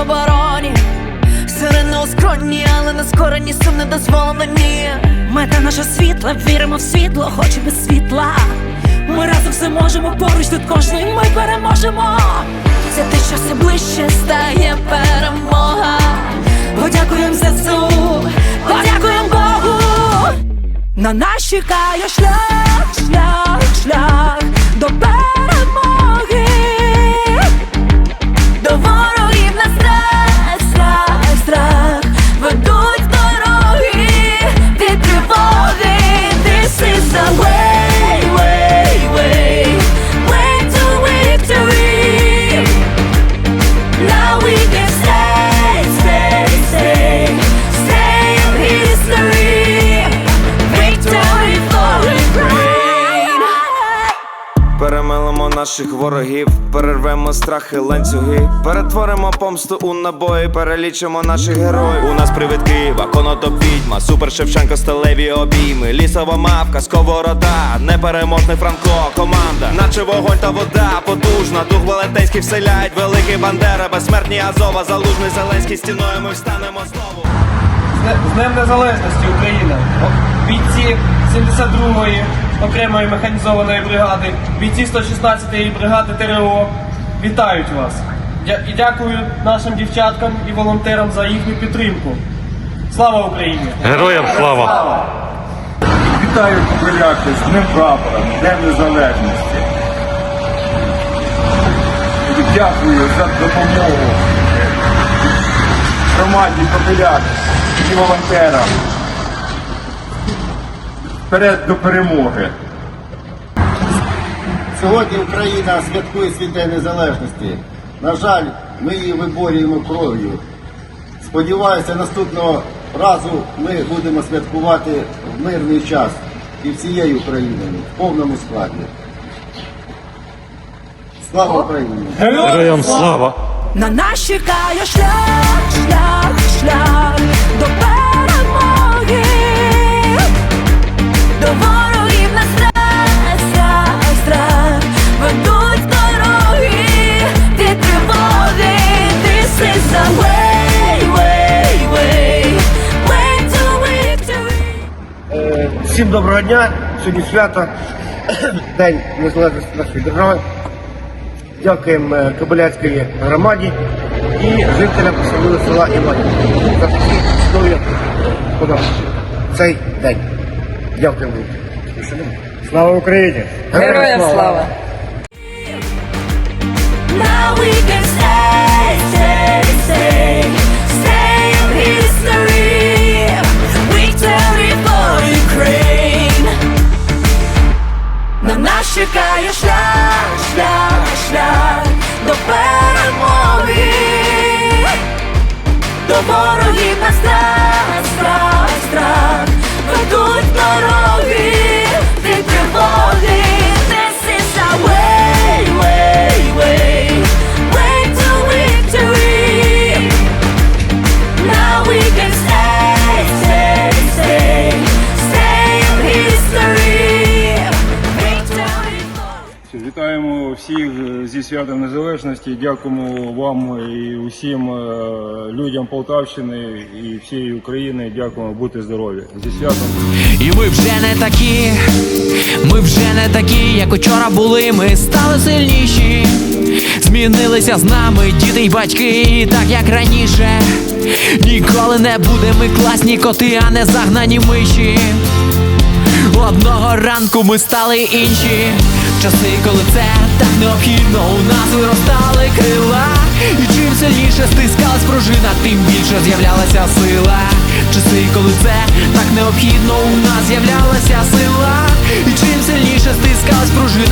обороні. Сирени у але на скорені сум не дозволено. Мета наша світла, віримо в світло, хоч і без світла. Ми разом все можемо, поруч тут кожний ми переможемо. Це те, що все ближче стає перемога. Подякуємо ЗСУ, подякуємо Богу. На нас чекає шлях, шлях, шлях до перемоги. Наших ворогів, перервемо страхи, ланцюги, перетворимо помсту у набої, перелічимо наших героїв. У нас привид Києва, конотоп відьма, супер Шевченко, сталеві обійми, лісова мавка, сковорода, непереможний Франко, команда, наче вогонь та вода, потужна, дух велетенський вселяють, великий Бандера, безсмертні Азова, залужний Зеленський, стіною ми встанемо знову. З Дне- З Днем Незалежності України! О- Бійці 72-ї окремої механізованої бригади, бійці 116-ї бригади ТРО вітають вас. І дякую нашим дівчаткам і волонтерам за їхню підтримку. Слава Україні! Героям слава! Вітаю Кобиляки з Днем прапора, Днем Незалежності. І Дякую за допомогу громаді Кобиляк і волонтерам. Вперед до перемоги! Сьогодні Україна святкує свій День Незалежності. На жаль, ми її виборюємо кров'ю. Сподіваюся, наступного разу ми будемо святкувати в мирний час і всією Україною в повному складі. Слава Україні! Героям слава! На нас чекає шлях, шлях, шлях до перемоги. Всім доброго дня! Сьогодні свято, День Незалежності нашої держави. Дякуємо е, Кобиляцької громаді і жителям особливо села Іванів за такі чудові подарунки. Цей день. Дякуємо. Слава Україні! Героям слава! Now we can stay, stay, stay, всіх зі святом Незалежності. Дякуємо вам і усім е, людям Полтавщини і всієї України. Дякуємо, будьте здорові. Зі святом. І ми вже не такі, ми вже не такі, як учора були, ми стали сильніші. Змінилися з нами діти й батьки, так як раніше. Ніколи не будемо класні коти, а не загнані миші. Одного ранку ми стали інші. Часи, коли це так необхідно, у нас виростали крила. І чим сильніше стискалась пружина, тим більше з'являлася сила. Часи, коли це так необхідно, у нас з'являлася сила. І чим сильніше стискалась пружина,